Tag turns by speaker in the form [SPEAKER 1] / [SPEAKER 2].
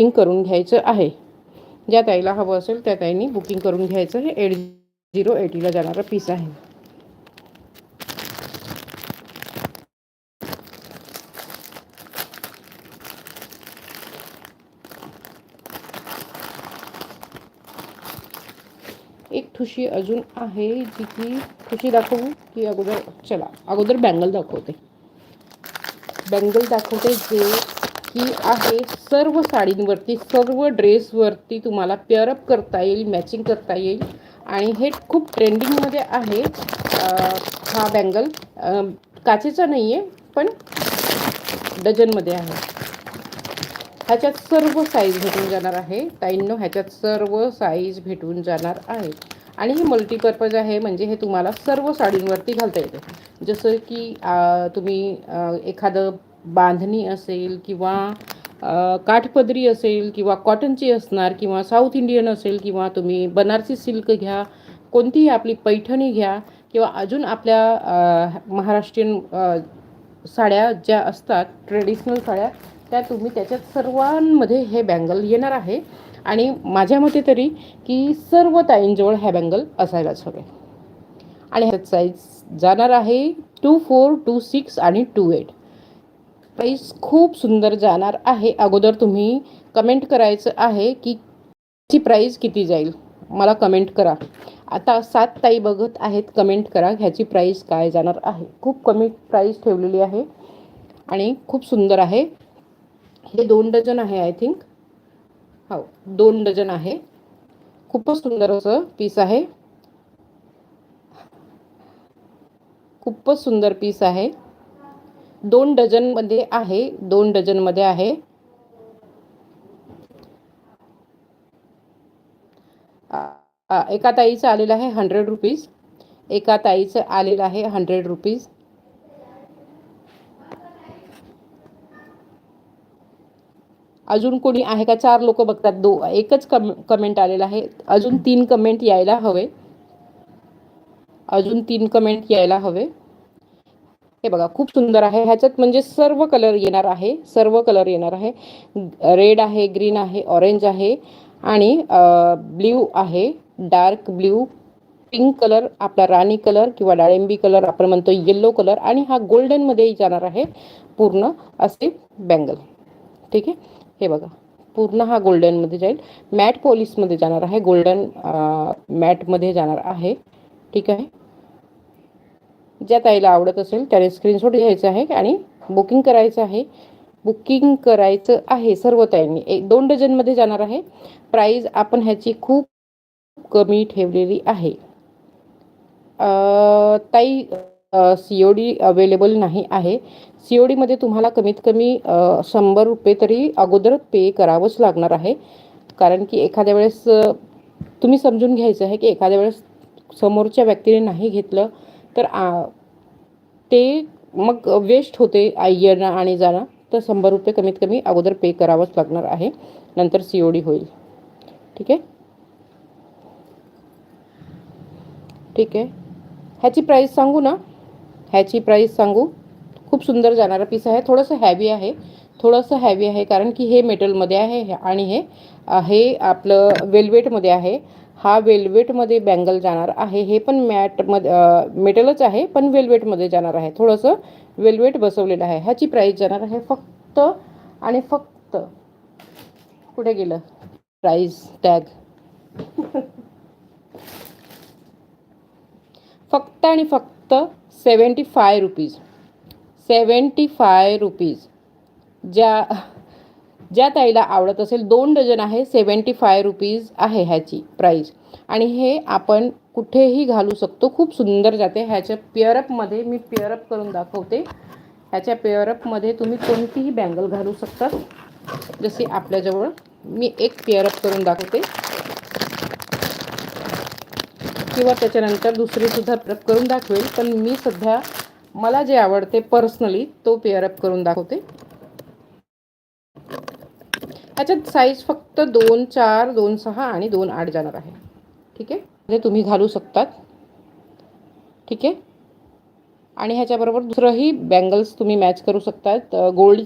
[SPEAKER 1] Booking करून घ्यायचं आहे. ज्या ताईला हवं असेल त्या ताईनी बुकिंग करून घ्यायचं हे एट झिरो एटीला जाणारा पीस आहे. एक ठुशी अजून आहे जी की ठुशी दाखवू की अगोदर चला अगोदर बँगल दाखवते. बँगल दाखवते जे की आहे सर्व साडींवरती सर्व ड्रेसवरती तुम्हाला पेअरअप करता येईल मॅचिंग करता येईल. आणि हे खूप ट्रेंडिंगमध्ये आहे. हा बँगल काचेचा नाही आहे पण डझनमध्ये आहे. ह्याच्यात सर्व साईज भेटून जाणार आहे. ताईंनो ह्याच्यात सर्व साईज भेटून जाणार आहे आणि हे मल्टीपर्पज आहे म्हणजे हे तुम्हाला सर्व साडींवरती घालता येते. जसं की तुम्ही एखादं बांधणी असेल किंवा काठपदरी असेल किंवा कॉटनची असणार किंवा साऊथ इंडियन असेल किंवा तुम्ही बनारसी सिल्क घ्या कोणतीही आपली पैठणी घ्या किंवा अजून आपल्या महाराष्ट्रीयन साड्या ज्या असतात ट्रेडिशनल साड्या त्या तुम्ही त्याच्यात सर्वांमध्ये हे बँगल येणार आहे. आणि माझ्या मते तरी की सर्व ताईंजवळ ह्या बँगल असायलाच हवे. आणि ह्यात साईज जाणार आहे टू फोर टू सिक्स आणि टू एट प्राईस खूप सुंदर जाणार आहे. अगोदर तुम्ही कमेंट करायचं आहे की ची प्राईस किती जाईल? मला कमेंट करा. आता सात ताई बघत आहेत कमेंट करा ह्याची प्राईस काय जाणार आहे. खूप कमी प्राईस ठेवलेली आहे आणि खूप सुंदर आहे. हे दोन डझन आहे आय थिंक हो दोन डझन आहे. खूपच सुंदर असं पीस आहे. खूपच सुंदर पीस आहे. दोन डझनमध्ये आहे दोन डझनमध्ये आहे. एका ताईचं आलेलं आहे हंड्रेड रुपीज एका ताईचं आलेलं आहे हंड्रेड रुपीज अजून कोणी आहे का? चार लोक बघतात. दो एकच कम कमेंट आलेला आहे. अजून तीन कमेंट यायला हवे. अजून तीन कमेंट यायला हवे. हे बघा खूप सुंदर आहे. ह्याच्यात म्हणजे सर्व कलर येणार आहे. सर्व कलर येणार आहे. रेड आहे ग्रीन आहे ऑरेंज आहे आणि ब्ल्यू आहे. डार्क ब्ल्यू पिंक कलर आपला राणी कलर किंवा डाळिंबी कलर आपण म्हणतो येल्लो कलर आणि हा गोल्डनमध्ये जाणार आहे पूर्ण असे बँगल ठीक आहे? हे बघा पूर्ण हा गोल्डनमध्ये जाईल. मॅट पॉलिशमध्ये जाणार आहे. गोल्डन मॅटमध्ये जाणार आहे. ठीक आहे? ज्या ताईला आवडत असेल त्याने स्क्रीनशॉट घ्यायचा आहे आणि बुकिंग करायचं आहे. बुकिंग करायचं आहे सर्व ताईंनी. एक दोन डझनमध्ये जाणार आहे. प्राईज आपण ह्याची खूप कमी ठेवलेली आहे. ताई सी ओ डी अवेलेबल नाही आहे. सी ओ डीमध्ये तुम्हाला कमीत कमी शंभर रुपये तरी अगोदर पे करावंच लागणार आहे. कारण की एखाद्या वेळेस तुम्ही समजून घ्यायचं आहे की एखाद्या वेळेस समोरच्या व्यक्तीने नाही घेतलं तर आ, ते मग वेस्ट होते येणं आणि जाणं तर शंभर रुपये कमीत कमी अगोदर पे करावंच लागणार आहे. नंतर सी ओ डी होईल. ठीक आहे? ठीक आहे. ह्याची प्राईस सांगू ना? ह्याची प्राईस सांगू. खूप सुंदर जाणारा पीस आहे. थोडंसं हॅवी आहे. थोडंसं हॅवी आहे कारण की हे मेटलमध्ये आहे आणि हे हे आपलं वेल्वेटमध्ये आहे. हा वेल्वेटमध्ये बँगल जाणार आहे. हे पण मॅटमध्ये मेटलच आहे पण वेल्वेटमध्ये जाणार आहे. थोडंसं वेल्वेट बसवलेलं आहे. ह्याची प्राईस जाणार आहे फक्त आणि फक्त कुठे गेलं? प्राईस टॅग फक्त आणि फक्त seventy five rupees seventy five rupees ज्या ज्या ताईला आवडत असेल दोन डझन आहे सेवन्टी फाय रुपीज आहे ह्याची प्राईस. आणि हे आपण कुठेही घालू शकतो. खूप सुंदर जाते. ह्याच्या पेअरअपमध्ये मी पेअरअप करून दाखवते. ह्याच्या पेअरअपमध्ये तुम्ही कोणतीही बँगल घालू शकतात. जशी आपल्याजवळ मी एक पेअरअप करून दाखवते. किंवा त्याच्यानंतर दुसरीसुद्धा पेअरअप करून दाखवेल. पण मी सध्या मला जे आवडते पर्सनली तो पेअरअप करून दाखवते. ह्याच्यात साईज फक्त दोन चार दोन सहा आणि दोन आठ जाणार आहे. ठीक आहे? म्हणजे तुम्ही घालू शकतात. ठीक आहे? आणि ह्याच्याबरोबर दुसरंही बँगल्स तुम्ही मॅच करू शकतात. गोल्ड